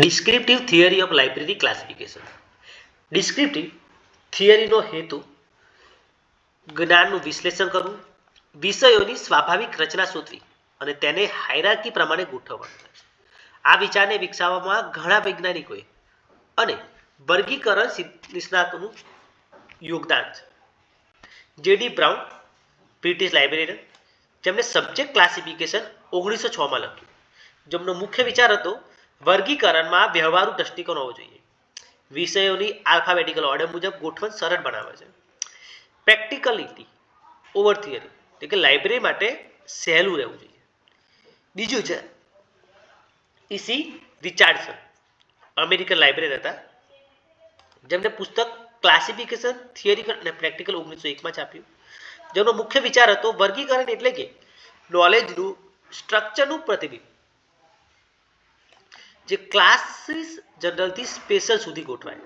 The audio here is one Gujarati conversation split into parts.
Descriptive theory of library classification. Descriptive થિયરીનો હેતુ જ્ઞાનનું વિશ્લેષણ કરવું, વિષયોની સ્વાભાવિક રચના શોધવી અને તેને હાયરાકી પ્રમાણે ગોઠવવાનું. આ વિચારને વિકસાવવામાં ઘણા વૈજ્ઞાનિકોએ અને વર્ગીકરણ નિષ્ણાતોનું યોગદાન છે. જેડી બ્રાઉન, બ્રિટિશ લાઇબ્રેરિયન, જેમણે સબ્જેક્ટ ક્લાસિફિકેશન ઓગણીસો છમાં લખ્યું. જેમનો મુખ્ય વિચાર હતો વર્ગીકરણમાં વ્યવહારુ દ્રષ્ટિકોણ હોવો જોઈએ. વિષયોની આલ્ફાબેટિકલ ઓર્ડર મુજબ ગોઠવણ સરળ બનાવે છે. પ્રેક્ટિકલિટી ઓવર થિયરી એટલે કે લાઇબ્રેરી માટે સહેલું રહેવું જોઈએ. બીજું છે ઇસી રિચાર્ડસન અમેરિકન લાઇબ્રેરી હતા જેમને પુસ્તક ક્લાસિફિકેશન થિયરી અને પ્રેક્ટિકલ ઓગણીસો એકમાં છાપ્યું જેનો મુખ્ય વિચાર હતો વર્ગીકરણ એટલે કે નોલેજનું સ્ટ્રક્ચરનું પ્રતિબિંબ. જે ક્લાસીસ જનરલથી સ્પેશિયલ સુધી ગોઠવાય.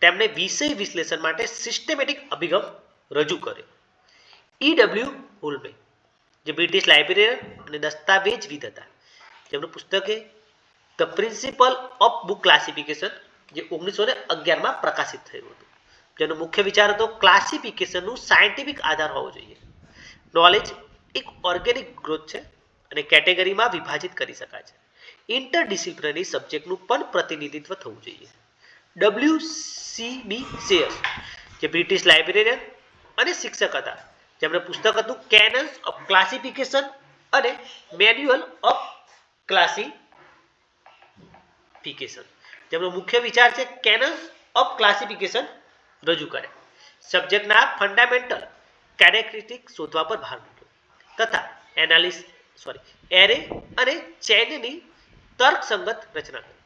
તેમણે વિષય વિશ્લેષણ માટે સિસ્ટમેટિક અભિગમ રજૂ કર્યો ઈડબ્લ્યુ હુલમે જે બ્રિટિશ લાઇબ્રેરિયન અને દસ્તાવેજવિદ હતા. જેમનું એ the principle of book classification જે ઓગણીસો ને અગિયારમાં પ્રકાશિત થયું હતું. જેનો મુખ્ય વિચાર હતો ક્લાસિફિકેશનનું સાયન્ટિફિક આધાર હોવો જોઈએ. નોલેજ એક ઓર્ગેનિક ગ્રોથ છે. અને કેટેગરીમાં વિભાજિત કરી શકાય છે. ઇન્ટરડિસિપ્લિનરી સબ્જેક્ટનું પણ પ્રતિનિધિત્વ થવું જોઈએ. ડબલ્યુ સી બી શેયર્સ જે બ્રિટિશ લાઇબ્રેરિયન અને શિક્ષક હતા. જેમણે પુસ્તક હતું કેનન્સ ઓફ ક્લાસિફિકેશન અને મેન્યુઅલ ઓફ ક્લાસિફિકેશન જેમનો મુખ્ય વિચાર છે કેનન્સ ઓફ ક્લાસિફિકેશન રજૂ કરે. સબ્જેક્ટના ફંડામેન્ટલ કેરેક્ટરિસ્ટિક શોધવા પર ભાર મૂક્યો. તથા એનાલિસ સોરી એરે અને ચેનની તર્કસંગત રચના કરી.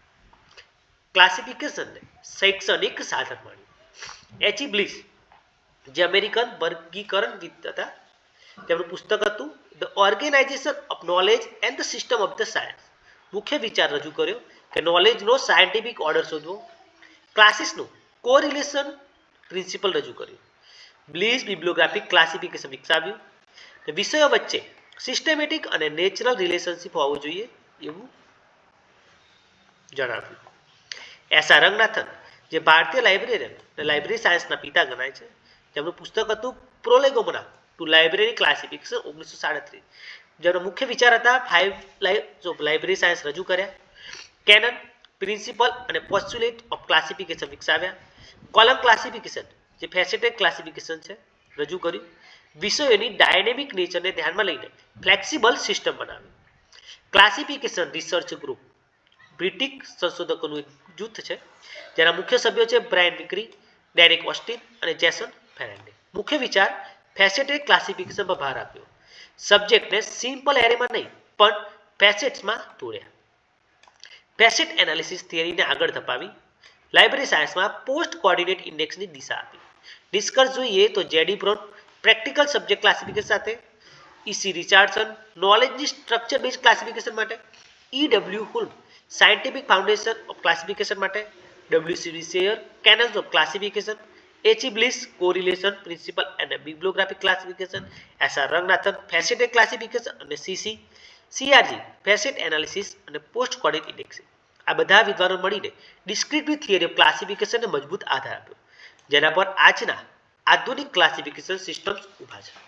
ક્લાસિફિકેશનને શૈક્ષણિક સાધન માન્યું. એચી બ્લિસ જે અમેરિકન વર્ગીકરણ હતા, તેમનું પુસ્તક હતું the organization of knowledge and the system of the science મુખ્ય વિચાર રજૂ કર્યો કે નોલેજનો સાયન્ટિફિક ઓર્ડર શોધવો. ક્લાસીસનું કોરિલેશન પ્રિન્સિપલ રજૂ કર્યું. બ્લીઝ બિબ્લોગ્રાફિક ક્લાસિફિકેશન વિકસાવ્યું. વિષયો વચ્ચે સિસ્ટમેટિક અને નેચરલ રિલેશનશિપ હોવું જોઈએ એવું જણાવ્યું. એસા રંગનાથન, જે ભારતીય લાઇબ્રેરિયન અને લાઇબ્રેરી સાયન્સના પિતા ગણાય છે, તેમનું પુસ્તક હતું પ્રોલેગોમના ટુ લાઇબ્રેરી ક્લાસિફિકેશન ઓગણીસો સાડત્રીસ. જેનો મુખ્ય વિચાર હતા ફાઇવ લાઇબ્રેરી સાયન્સ રજૂ કર્યા. કેનન પ્રિન્સિપલ અને પોસ્ચ્યુલેટ ઓફ ક્લાસિફિકેશન વિકસાવ્યા. કોલમ ક્લાસિફિકેશન જે ફેસેટેડ ક્લાસિફિકેશન છે, રજૂ કર્યું. વિષયોની ડાયનેમિક નેચરને ધ્યાનમાં લઈને ફ્લેક્સિબલ સિસ્ટમ બનાવી. ક્લાસિફિકેશન રિસર્ચ ગ્રુપ બ્રિટિશ સંશોધકોનું એક જૂથ છે, જેના મુખ્ય સભ્યો છે બ્રાયન વિક્રી ડેરિક ઓસ્ટિન અને જેસન ફેરેન્ડે મુખ્ય વિચાર ફેસેટે ક્લાસિફિકેશન પર ભાર આપ્યો. સબ્જેક્ટને સિમ્પલ એરેમાં નહીં, પણ ફેસેટ્સમાં તોડ્યા. ફેસેટ એનાલિસિસ થિયરીને આગળ ધપાવી. લાઇબ્રેરી સાયન્સમાં પોસ્ટ કોઓર્ડિનેટ ઇન્ડેક્સની દિશા આપી. નિષ્કર્ષ જોઈએ તો JD Brown practical subject classification સાથે ઈસી રિચાર્ડસન નોલેજની સ્ટ્રક્ચર બેઝ ક્લાસિફિકેશન માટે E W Hulme scientific foundation of classification માટે WCD Sayers canons of classification HE Bliss correlation principle અને bibliographic classification SR Ranganathan faceted classification અને સીસી સીઆરજી ફેસેટ એનાલિસિસ અને પોસ્ટ કોડિટ ઇન્ડેક્સ આ બધા વિદ્વાનો મળીને ડિસ્ક્રિપ્ટિવ થિયરી ઓફ ક્લાસિફિકેશનને મજબૂત આધાર આપ્યો. જેના પર આજના આધુનિક ક્લાસિફિકેશન સિસ્ટમ્સ ઊભા છે